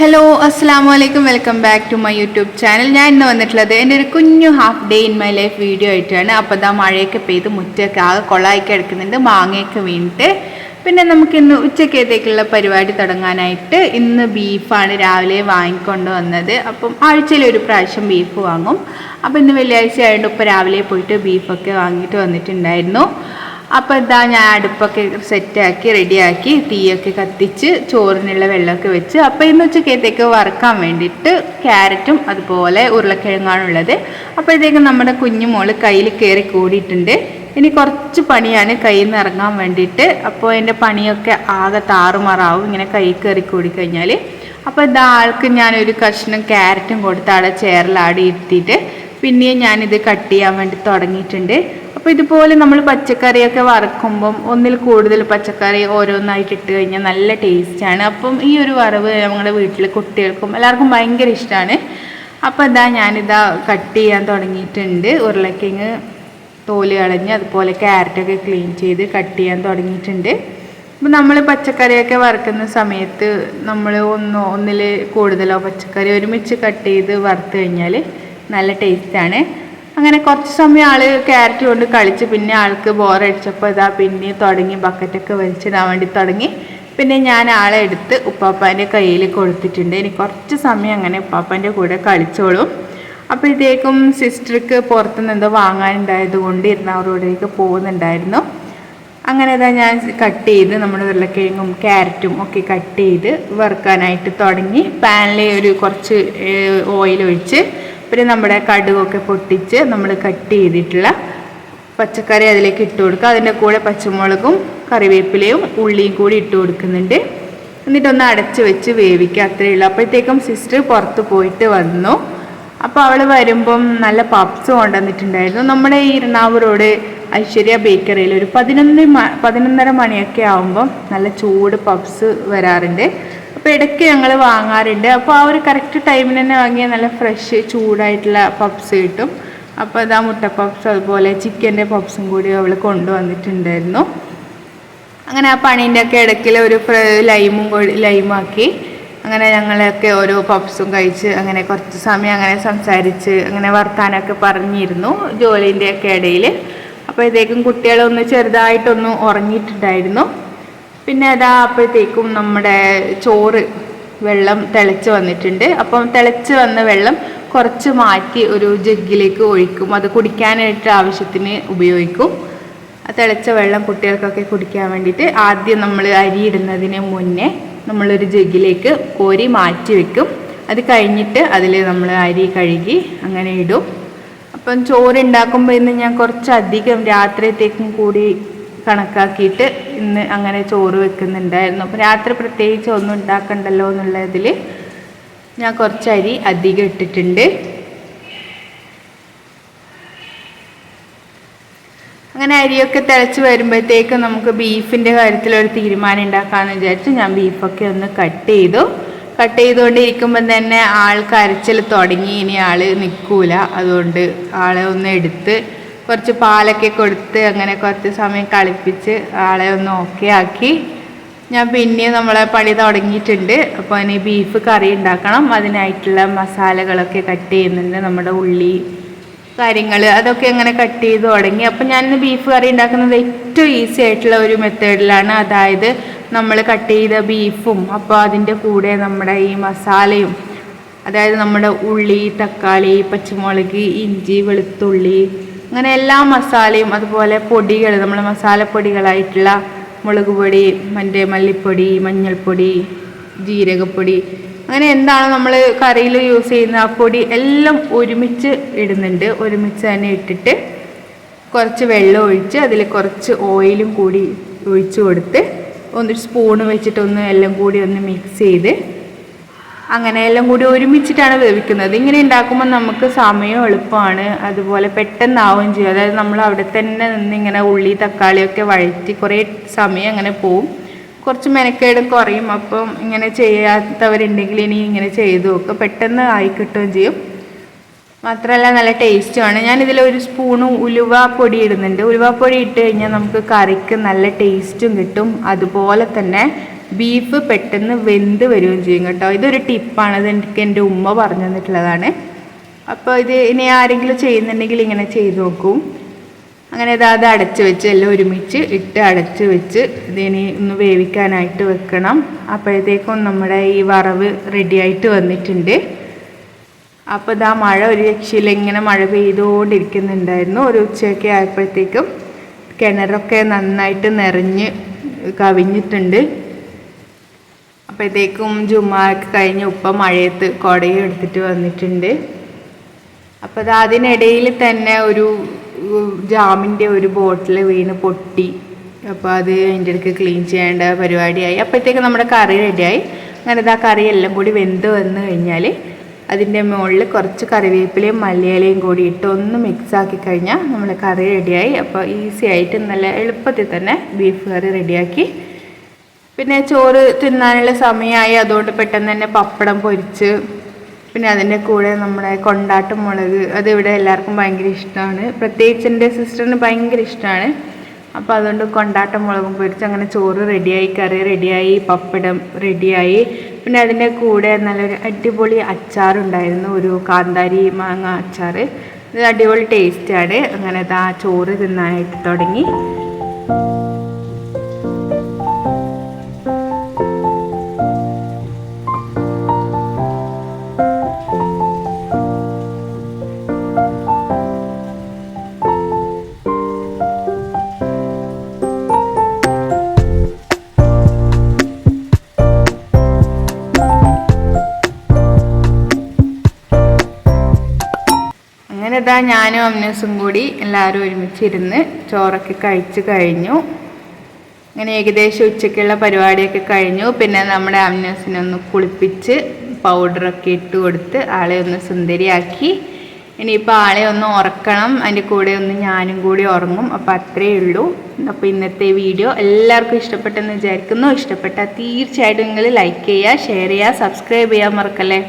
Hello അസ്സാം വലൈക്കും welcome back to my YouTube channel ഞാൻ ഇന്ന് വന്നിട്ടുള്ളത് എന്റെ ഒരു കുഞ്ഞു half day in my life video ആയിട്ടാണ്. അപ്പോൾ ഇതാ മഴയൊക്കെ പെയ്ത് മുറ്റൊക്കെ ആകെ കൊളായൊക്കെ എടുക്കുന്നുണ്ട് മാങ്ങയൊക്കെ വീണിട്ട്. പിന്നെ നമുക്ക് ഇന്ന് ഉച്ചക്കത്തേക്കുള്ള പരിപാടി തുടങ്ങാനായിട്ട് ഇന്ന് ബീഫാണ് രാവിലെ വാങ്ങിക്കൊണ്ട് വന്നത്. അപ്പം ആഴ്ചയിൽ ഒരു പ്രാവശ്യം ബീഫ് വാങ്ങും. അപ്പം ഇന്ന് വെള്ളിയാഴ്ച ആയതുകൊണ്ട് ഇപ്പോൾ രാവിലെ പോയിട്ട് ബീഫൊക്കെ വാങ്ങിയിട്ട് വന്നിട്ടുണ്ടായിരുന്നു. അപ്പോൾ ഇതാ ഞാൻ അടുപ്പൊക്കെ സെറ്റാക്കി റെഡിയാക്കി തീയൊക്കെ കത്തിച്ച് ചോറിനുള്ള വെള്ളമൊക്കെ വെച്ച് അപ്പോൾ ഇന്ന് ഉച്ചക്കത്തേക്ക് വറുക്കാൻ വേണ്ടിയിട്ട് ക്യാരറ്റും അതുപോലെ ഉരുളക്കിഴങ്ങാണുള്ളത് അപ്പോഴത്തേക്കും നമ്മുടെ കുഞ്ഞു മോൾ കയ്യിൽ കയറി കൂടിയിട്ടുണ്ട്. ഇനി കുറച്ച് പണിയാണ് കയ്യിൽ നിന്ന് ഇറങ്ങാൻ വേണ്ടിയിട്ട്. അപ്പോൾ എന്റെ പണിയൊക്കെ ആകെ താറുമാറാവും. ഇങ്ങനെ കൈ കയറി കൂടിക്കഴിഞ്ഞാൽ അപ്പോൾ ഇതാ ആൾക്ക് ഞാനൊരു കഷ്ണം ക്യാരറ്റും കൊടുത്ത് അവിടെ ചേറിലാടി ഇരുത്തിയിട്ട് പിന്നെയും ഞാനിത് കട്ട് ചെയ്യാൻ വേണ്ടി തുടങ്ങിയിട്ടുണ്ട്. അപ്പോൾ ഇതുപോലെ നമ്മൾ പച്ചക്കറിയൊക്കെ വറക്കുമ്പം ഒന്നിൽ കൂടുതൽ പച്ചക്കറി ഓരോന്നായിട്ട് ഇട്ട് കഴിഞ്ഞാൽ നല്ല ടേസ്റ്റാണ് അപ്പം ഈ ഒരു വറവ് നമ്മുടെ വീട്ടിൽ കുട്ടികൾക്കും എല്ലാവർക്കും ഭയങ്കര ഇഷ്ടമാണ് അപ്പോൾ ഇതാ ഞാനിതാ കട്ട് ചെയ്യാൻ തുടങ്ങിയിട്ടുണ്ട്. ഉരുളക്കിഴങ്ങ് തോൽ കളഞ്ഞ് അതുപോലെ ക്യാരറ്റൊക്കെ ക്ലീൻ ചെയ്ത് കട്ട് ചെയ്യാൻ തുടങ്ങിയിട്ടുണ്ട്. അപ്പം നമ്മൾ പച്ചക്കറിയൊക്കെ വറുക്കുന്ന സമയത്ത് നമ്മൾ ഒന്നോ ഒന്നിൽ കൂടുതലോ പച്ചക്കറി ഒരുമിച്ച് കട്ട് ചെയ്ത് വറുത്ത് കഴിഞ്ഞാൽ നല്ല ടേസ്റ്റാണ് അങ്ങനെ കുറച്ച് സമയം ആൾ ക്യാരറ്റ് കൊണ്ട് കളിച്ച് പിന്നെ ആൾക്ക് ബോറടിച്ചപ്പോൾ ഇതാ പിന്നെ തുടങ്ങി ബക്കറ്റൊക്കെ വലിച്ചിടാൻ വേണ്ടി തുടങ്ങി. പിന്നെ ഞാൻ ആളെ എടുത്ത് ഉപ്പാപ്പാന്റെ കയ്യിൽ കൊടുത്തിട്ടുണ്ട്. ഇനി കുറച്ച് സമയം അങ്ങനെ ഉപ്പാപ്പാന്റെ കൂടെ കളിച്ചോളും. അപ്പോഴത്തേക്കും സിസ്റ്റർക്ക് പുറത്തുനിന്ന് എന്തോ വാങ്ങാനുണ്ടായത് കൊണ്ട് ഇരുന്നവരോടേക്ക് പോകുന്നുണ്ടായിരുന്നു. അങ്ങനെ ഇതാ ഞാൻ കട്ട് ചെയ്ത് നമ്മുടെ ഉരുളക്കിഴങ്ങും ക്യാരറ്റും ഒക്കെ കട്ട് ചെയ്ത് വറുക്കാനായിട്ട് തുടങ്ങി. പാനിൽ ഒരു കുറച്ച് ഓയിൽ ഒഴിച്ച് പിന്നെ നമ്മുടെ കടുകൊക്കെ പൊട്ടിച്ച് നമ്മൾ കട്ട് ചെയ്തിട്ടുള്ള പച്ചക്കറി അതിലേക്ക് ഇട്ട് കൊടുക്കുക അതിന്റെ കൂടെ പച്ചമുളകും കറിവേപ്പിലയും ഉള്ളിയും കൂടി ഇട്ട് കൊടുക്കുന്നുണ്ട്. എന്നിട്ടൊന്ന് അടച്ച് വെച്ച് വേവിക്കുക അത്രയേ ഉള്ളൂ. അപ്പോഴത്തേക്കും സിസ്റ്റർ പുറത്ത് പോയിട്ട് വന്നു. അപ്പോൾ അവൾ വരുമ്പം നല്ല പപ്സ് കൊണ്ടുവന്നിട്ടുണ്ടായിരുന്നു. നമ്മുടെ ഈ ഇരണാവ് റോഡ് ഐശ്വര്യ ബേക്കറിയിൽ ഒരു പതിനൊന്ന് പതിനൊന്നര മണിയൊക്കെ ആകുമ്പം നല്ല ചൂട് പപ്സ് വരാറുണ്ട്. അപ്പോൾ ഇടയ്ക്ക് ഞങ്ങൾ വാങ്ങാറുണ്ട്. അപ്പോൾ ആ ഒരു കറക്റ്റ് ടൈമിന് തന്നെ വാങ്ങിയാൽ നല്ല ഫ്രഷ് ചൂടായിട്ടുള്ള പപ്സ് കിട്ടും. അപ്പോൾ അതാ മുട്ട പപ്സ് അതുപോലെ ചിക്കന്റെ പപ്സും കൂടി അവൾ കൊണ്ടുവന്നിട്ടുണ്ടായിരുന്നു. അങ്ങനെ ആ പണീന്റെ ഒക്കെ ഇടയ്ക്കിൽ ഒരു ലൈമും ലൈമാക്കി അങ്ങനെ ഞങ്ങളൊക്കെ ഓരോ പപ്സും കഴിച്ച് അങ്ങനെ കുറച്ച് സമയം അങ്ങനെ സംസാരിച്ച് അങ്ങനെ വർത്താനമൊക്കെ പറഞ്ഞിരുന്നു ജോലിന്റെ ഒക്കെ ഇടയിൽ അപ്പോഴത്തേക്കും കുട്ടികളൊന്ന് ചെറുതായിട്ടൊന്ന് ഉറങ്ങിയിട്ടുണ്ടായിരുന്നു. പിന്നെ അതാ അപ്പോഴത്തേക്കും നമ്മുടെ ചോറ് വെള്ളം തിളച്ച് വന്നിട്ടുണ്ട്. അപ്പം തിളച്ച് വന്ന വെള്ളം കുറച്ച് മാറ്റി ഒരു ജഗ്ഗിലേക്ക് ഒഴിക്കും. അത് കുടിക്കാനായിട്ട് ആവശ്യത്തിന് ഉപയോഗിക്കും. തിളച്ച വെള്ളം കുട്ടികൾക്കൊക്കെ കുടിക്കാൻ വേണ്ടിയിട്ട് ആദ്യം നമ്മൾ അരി ഇടുന്നതിന് മുന്നേ നമ്മളൊരു ജഗ്ഗിലേക്ക് കോരി മാറ്റി വെക്കും. അത് കഴിഞ്ഞിട്ട് അതിൽ നമ്മൾ അരി കഴുകി അങ്ങനെ ഇടും. അപ്പം ചോറ് ഉണ്ടാക്കുമ്പോൾ ഇന്ന് ഞാൻ കുറച്ചധികം രാത്രിയത്തേക്കും കൂടി കണക്കാക്കിയിട്ട് ഇന്ന് അങ്ങനെ ചോറ് വെക്കുന്നുണ്ടായിരുന്നു. അപ്പോൾ രാത്രി പ്രത്യേകിച്ച് ഒന്നും ഉണ്ടാക്കണ്ടല്ലോ എന്നുള്ളതിൽ ഞാൻ കുറച്ച് അരി അധികം ഇട്ടിട്ടുണ്ട്. അങ്ങനെ അരിയൊക്കെ തിളച്ച് വരുമ്പോഴത്തേക്ക് നമുക്ക് ബീഫിന്റെ കാര്യത്തിൽ ഒരു തീരുമാനം ഉണ്ടാക്കാമെന്ന് വിചാരിച്ച്. ഞാൻ ബീഫൊക്കെ ഒന്ന് കട്ട് ചെയ്തു. കട്ട് ചെയ്തുകൊണ്ടിരിക്കുമ്പം തന്നെ ആൾ കരച്ചിൽ തുടങ്ങി. ഇനി ആൾ നിൽക്കൂല. അതുകൊണ്ട് ആളെ ഒന്ന് എടുത്ത് കുറച്ച് പാലൊക്കെ കൊടുത്ത് അങ്ങനെ കുറച്ച് സമയം കളിപ്പിച്ച് ആളെ ഒന്ന് ഓക്കെ ആക്കി. ഞാൻ പിന്നെയും നമ്മളെ പണി തുടങ്ങിയിട്ടുണ്ട്. അപ്പോൾ ഇനി ബീഫ് കറി ഉണ്ടാക്കണം. അതിനായിട്ടുള്ള മസാലകളൊക്കെ കട്ട് ചെയ്യുന്നുണ്ട്. നമ്മുടെ ഉള്ളി കാര്യങ്ങൾ അതൊക്കെ അങ്ങനെ കട്ട് ചെയ്ത് തുടങ്ങി. അപ്പം ഞാനിന്ന് ബീഫ് കറി ഉണ്ടാക്കുന്നത് ഏറ്റവും ഈസി ആയിട്ടുള്ള ഒരു മെത്തേഡിലാണ് അതായത് നമ്മൾ കട്ട് ചെയ്ത ബീഫും അപ്പോൾ അതിന്റെ കൂടെ നമ്മുടെ ഈ മസാലയും അതായത് നമ്മുടെ ഉള്ളി തക്കാളി പച്ചമുളക് ഇഞ്ചി വെളുത്തുള്ളി അങ്ങനെ എല്ലാ മസാലയും അതുപോലെ പൊടികൾ നമ്മൾ മസാലപ്പൊടികളായിട്ടുള്ള മുളക് പൊടി മറ്റേ മല്ലിപ്പൊടി മഞ്ഞൾപ്പൊടി ജീരകപ്പൊടി അങ്ങനെ എന്താണ് നമ്മൾ കറിയിൽ യൂസ് ചെയ്യുന്ന ആ പൊടി എല്ലാം ഒരുമിച്ച് ഇടുന്നുണ്ട്. ഒരുമിച്ച് തന്നെ ഇട്ടിട്ട് കുറച്ച് വെള്ളം ഒഴിച്ച് അതിൽ കുറച്ച് ഓയിലും കൂടി ഒഴിച്ചു കൊടുത്ത് ഒന്ന് സ്പൂണ് വെച്ചിട്ടൊന്ന് എല്ലാം കൂടി ഒന്ന് മിക്സ് ചെയ്ത് അങ്ങനെ എല്ലാം കൂടി ഒരുമിച്ചിട്ടാണ് വേവിക്കുന്നത്. ഇങ്ങനെ ഉണ്ടാക്കുമ്പോൾ നമുക്ക് സമയം എളുപ്പമാണ്. അതുപോലെ പെട്ടെന്നാവുകയും ചെയ്യും. അതായത് നമ്മൾ അവിടെ തന്നെ നിന്ന് ഇങ്ങനെ ഉള്ളി തക്കാളിയൊക്കെ വഴറ്റി കുറേ സമയം അങ്ങനെ പോവും. കുറച്ച് മെനക്കേടും കുറയും. അപ്പം ഇങ്ങനെ ചെയ്യാത്തവരുണ്ടെങ്കിൽ ഇനി ഇങ്ങനെ ചെയ്തു നോക്കുക പെട്ടെന്ന് ആയി കിട്ടുകയും ചെയ്യും. മാത്രമല്ല നല്ല ടേസ്റ്റുമാണ് ഞാനിതിൽ ഒരു സ്പൂണ് ഉലുവ പൊടി ഇടുന്നുണ്ട്. ഉലുവ പൊടി ഇട്ട് കഴിഞ്ഞാൽ നമുക്ക് കറിക്ക് നല്ല ടേസ്റ്റും കിട്ടും. അതുപോലെ തന്നെ ബീഫ് പെട്ടെന്ന് വെന്ത് വരികയും ചെയ്യും കേട്ടോ. ഇതൊരു ടിപ്പാണ്. അത് എനിക്ക് എന്റെ ഉമ്മ പറഞ്ഞു തന്നിട്ടുള്ളതാണ്. അപ്പോൾ ഇത് ഇനി ആരെങ്കിലും ചെയ്യുന്നുണ്ടെങ്കിൽ ഇങ്ങനെ ചെയ്ത് നോക്കും. അങ്ങനെ ഇത് അത് അടച്ച് വെച്ച് എല്ലാം ഒരുമിച്ച് ഇട്ട് അടച്ച് വെച്ച് ഇതിനി ഒന്ന് വേവിക്കാനായിട്ട് വെക്കണം. അപ്പോഴത്തേക്കും നമ്മുടെ ഈ വറവ് റെഡിയായിട്ട് വന്നിട്ടുണ്ട്. അപ്പോൾ ഇതാ മഴ ഒരു രക്ഷയിൽ ഇങ്ങനെ മഴ പെയ്തുകൊണ്ടിരിക്കുന്നുണ്ടായിരുന്നു. ഒരു ഉച്ചയൊക്കെ ആയപ്പോഴത്തേക്കും കിണറൊക്കെ നന്നായിട്ട് നിറഞ്ഞ് കവിഞ്ഞിട്ടുണ്ട്. അപ്പോഴത്തേക്കും ജുമാക്ക് കഴിഞ്ഞ് ഉപ്പ മഴയത്ത് കുടയും എടുത്തിട്ട് വന്നിട്ടുണ്ട്. അപ്പോൾ അത് അതിനിടയിൽ തന്നെ ഒരു ജാമിന്റെ ഒരു ബോട്ടിൽ വീണ് പൊട്ടി. അപ്പോൾ അത് അതിന്റെ ഇടയ്ക്ക് ക്ലീൻ ചെയ്യേണ്ട പരിപാടിയായി. അപ്പോഴത്തേക്ക് നമ്മുടെ കറി റെഡിയായി. അങ്ങനെ ആ കറി എല്ലാം കൂടി വെന്ത് വന്നു കഴിഞ്ഞാൽ അതിന്റെ മുകളിൽ കുറച്ച് കറിവേപ്പിലയും മല്ലിയിലയും കൂടി ഇട്ട് ഒന്ന് മിക്സ് ആക്കി കഴിഞ്ഞാൽ നമ്മൾ കറി റെഡിയായി. അപ്പോൾ ഈസി ആയിട്ട് നല്ല എളുപ്പത്തിൽ തന്നെ ബീഫ് കറി റെഡിയാക്കി പിന്നെ ചോറ് തിന്നാനുള്ള സമയമായി അതുകൊണ്ട് പെട്ടെന്ന് തന്നെ പപ്പടം പൊരിച്ച് പിന്നെ അതിന്റെ കൂടെ നമ്മുടെ കൊണ്ടാട്ടം മുളക് അത് ഇവിടെ എല്ലാവർക്കും ഭയങ്കര ഇഷ്ടമാണ്. പ്രത്യേകിച്ച് എന്റെ സിസ്റ്ററിന് ഭയങ്കര ഇഷ്ടമാണ്. അപ്പോൾ അതുകൊണ്ട് കൊണ്ടാട്ടം മുളകും പൊരിച്ച് അങ്ങനെ ചോറ് റെഡിയായി കറി റെഡിയായി പപ്പടം റെഡിയായി. പിന്നെ അതിന്റെ കൂടെ നല്ലൊരു അടിപൊളി അച്ചാറുണ്ടായിരുന്നു ഒരു കാന്താരി മാങ്ങ അച്ചാർ. ഇത് അടിപൊളി ടേസ്റ്റാണ്. അങ്ങനെ ആ ചോറ് തിന്നാനായിട്ട് തുടങ്ങി. അങ്ങനെ ഇതാ ഞാനും അമ്മനസും കൂടി എല്ലാവരും ഒരുമിച്ചിരുന്ന് ചോറൊക്കെ കഴിച്ച് കഴിഞ്ഞു. അങ്ങനെ ഏകദേശം ഉച്ചയ്ക്കുള്ള പരിപാടിയൊക്കെ കഴിഞ്ഞു. പിന്നെ നമ്മുടെ അമ്മനസിനൊന്ന് കുളിപ്പിച്ച് പൗഡറൊക്കെ ഇട്ട് കൊടുത്ത് ആളെ ഒന്ന് സുന്ദരിയാക്കി. ഇനിയിപ്പോൾ ആളെ ഒന്ന് ഉറക്കണം. അതിന്റെ കൂടെ ഒന്ന് ഞാനും കൂടി ഉറങ്ങും. അപ്പോൾ അത്രയേ ഉള്ളൂ. അപ്പോൾ ഇന്നത്തെ വീഡിയോ എല്ലാവർക്കും ഇഷ്ടപ്പെട്ടെന്ന് വിചാരിക്കുന്നു. ഇഷ്ടപ്പെട്ടാൽ തീർച്ചയായിട്ടും നിങ്ങൾ ലൈക്ക് ചെയ്യുക ഷെയർ ചെയ്യുക സബ്സ്ക്രൈബ് ചെയ്യാൻ മറക്കല്ലേ?